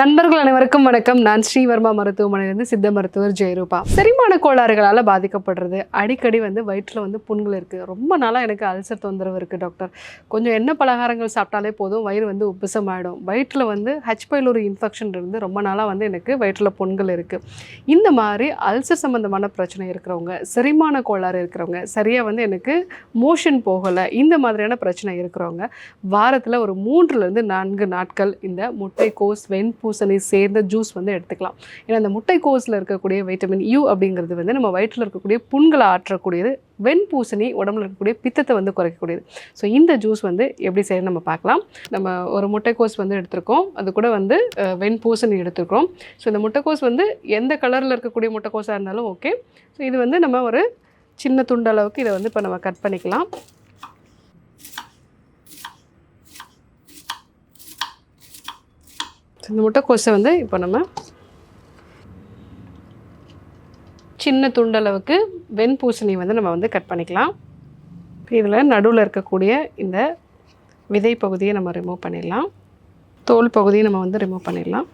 நண்பர்கள் அனைவருக்கும் வணக்கம். நான் ஸ்ரீவர்மா மருத்துவமனையிலிருந்து சித்த மருத்துவர் ஜெயரூபா. செரிமான கோளாறுகளால் பாதிக்கப்படுறது அடிக்கடி வந்து வயிற்றில் வந்து புண்கள் இருக்குது ரொம்ப நாளாக எனக்கு அல்சர் தொந்தரவு இருக்குது டாக்டர். கொஞ்சம் எண்ணெய் பலகாரங்கள் சாப்பிட்டாலே போதும் வயிறு வந்து உப்புசமாயிடும். வயிற்றில் வந்து ஹச் பைலோரி இன்ஃபெக்ஷன் இருந்து ரொம்ப நாளாக வந்து எனக்கு வயிற்றில் புண்கள் இருக்குது இந்த மாதிரி அல்சர் சம்மந்தமான பிரச்சனை இருக்கிறவங்க செரிமான கோளாறு இருக்கிறவங்க சரியாக வந்து எனக்கு மோஷன் போகலை இந்த மாதிரியான பிரச்சனை இருக்கிறவங்க வாரத்தில் ஒரு மூன்றுலேருந்து நான்கு நாட்கள் இந்த முட்டைக்கோஸ் வெண்பூசணி சேர்ந்த ஜூஸ் வந்து எடுத்துக்கலாம். ஏன்னா அந்த முட்டைக்கோஸில் இருக்கக்கூடிய வைட்டமின் யூ அப்படிங்கிறது வந்து நம்ம வயிற்றில் இருக்கக்கூடிய புண்களை ஆற்றக்கூடியது. வெண்பூசணி உடம்புல இருக்கக்கூடிய பித்தத்தை வந்து குறைக்கக்கூடியது. ஸோ இந்த ஜூஸ் வந்து எப்படி செய்ய நம்ம பார்க்கலாம். நம்ம ஒரு முட்டைக்கோஸ் வந்து எடுத்திருக்கோம். அது கூட வந்து வெண்பூசணி எடுத்திருக்கோம் ஸோ இந்த முட்டைக்கோஸ் வந்து எந்த கலரில் இருக்கக்கூடிய முட்டைக்கோஸாக இருந்தாலும் ஓகே ஸோ இது வந்து நம்ம ஒரு சின்ன துண்டளவுக்கு இதை வந்து இப்போ நம்ம கட் பண்ணிக்கலாம். இந்த முட்டைக்கோஸை வந்து இப்போ நம்ம சின்ன துண்டளவுக்கு வெண்பூசணி வந்து நம்ம வந்து கட் பண்ணிக்கலாம். இதில் நடுவில் இருக்கக்கூடிய இந்த விதை பகுதியை நம்ம ரிமூவ் பண்ணிடலாம். தோல் பகுதியை நம்ம வந்து ரிமூவ் பண்ணிடலாம்.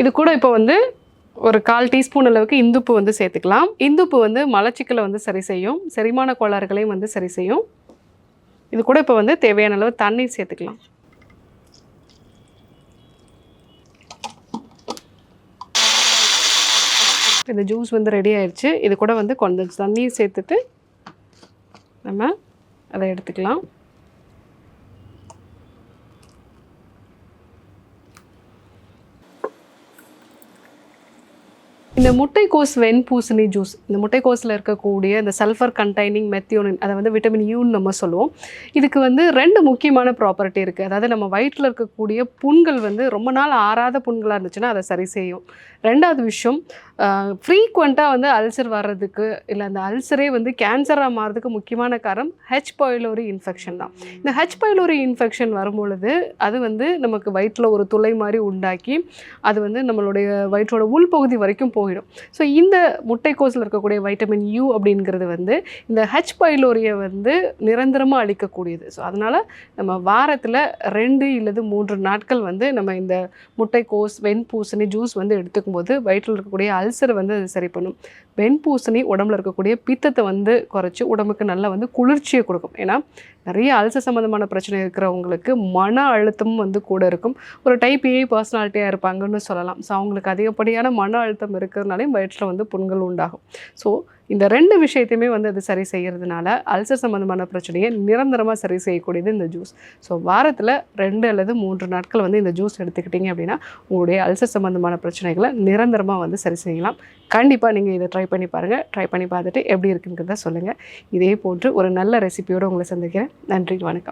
இது கூட இப்போ வந்து ஒரு கால் டீஸ்பூன் அளவுக்கு இந்துப்பு வந்து சேர்த்துக்கலாம். இந்துப்பு வந்து மலச்சிக்கலை வந்து சரி செய்யும். செரிமான கோளாறுகளையும் வந்து சரி செய்யும். இது கூட இப்போ வந்து தேவையான அளவு தண்ணீர் சேர்த்துக்கலாம். இந்த ஜூஸ் வந்து ரெடி ஆயிடுச்சு. இது கூட வந்து கொஞ்சம் தண்ணீர் சேர்த்துட்டு நம்ம அதை எடுத்துக்கலாம். இந்த முட்டைக்கோஸ் வெண்பூசணி ஜூஸ் இந்த முட்டைக்கோஸில் இருக்கக்கூடிய இந்த சல்ஃபர் கண்டைனிங் மெத்தியோனின் அதை வந்து விட்டமின் யூன்னு நம்ம சொல்லுவோம். இதுக்கு வந்து ரெண்டு முக்கியமான ப்ராப்பர்ட்டி இருக்குது அதாவது நம்ம வயிற்றில் இருக்கக்கூடிய புண்கள் வந்து ரொம்ப நாள் ஆறாத புண்களாக இருந்துச்சுன்னா அதை சரி செய்யும். ரெண்டாவது விஷயம் ஃப்ரீக்வெண்ட்டாக வந்து அல்சர் வர்றதுக்கு இல்லை அந்த அல்சரே வந்து கேன்சராக மாறதுக்கு முக்கியமான காரணம் ஹெச் பைலோரி இன்ஃபெக்ஷன் தான். இந்த ஹெச் பைலோரி இன்ஃபெக்ஷன் வரும்பொழுது அது வந்து நமக்கு வயிற்றில் ஒரு துளை மாதிரி உண்டாக்கி அது வந்து நம்மளுடைய வயிற்றோட உள்பகுதி வரைக்கும் போயிடும். ஸோ இந்த முட்டைக்கோஸில் இருக்கக்கூடிய வைட்டமின் யூ அப்படிங்கிறது வந்து இந்த ஹெச் பைலோரியை வந்து நிரந்தரமாக அழிக்கக்கூடியது. ஸோ அதனால் நம்ம வாரத்தில் ரெண்டு இல்லது மூன்று நாட்கள் வந்து நம்ம இந்த முட்டைக்கோஸ் வெண்பூசணி ஜூஸ் வந்து எடுத்துக்கும் போது வயிற்றில் இருக்கக்கூடிய அல்சரை வந்து அது சரி பண்ணும். வெண்பூசணி உடம்புல இருக்கக்கூடிய பித்தத்தை வந்து குறைச்சி உடம்புக்கு நல்லா வந்து குளிர்ச்சியை கொடுக்கும். ஏன்னா நிறைய அல்சர் சம்மந்தமான பிரச்சனை இருக்கிறவங்களுக்கு மன அழுத்தமும் வந்து கூட இருக்கும். ஒரு டைப் ஏ பர்சனாலிட்டியாக இருப்பாங்கன்னு சொல்லலாம். ஸோ அவங்களுக்கு அதிகப்படியான மன அழுத்தம் இருக்கிறதுனாலையும் வயிற்றில் வந்து புண்கள் உண்டாகும். ஸோ இந்த ரெண்டு விஷயத்தையுமே வந்து அது சரி செய்கிறதுனால அல்சர் சம்மந்தமான பிரச்சனையை நிரந்தரமாக சரி செய்யக்கூடியது இந்த ஜூஸ் ஸோ வாரத்தில் ரெண்டு அல்லது மூன்று நாட்கள் வந்து இந்த ஜூஸ் எடுத்துக்கிட்டிங்க அப்படின்னா உங்களுடைய அல்சர் சம்மந்தமான பிரச்சனைகளை நிரந்தரமாக வந்து சரி செய்யலாம். கண்டிப்பாக நீங்கள் இதை ட்ரை பண்ணி பாருங்கள் ட்ரை பண்ணி பார்த்துட்டு எப்படி இருக்குங்கிறத சொல்லுங்கள் இதே போன்று ஒரு நல்ல ரெசிபியோடு உங்களை சந்திக்கிறேன். நன்றி வணக்கம்.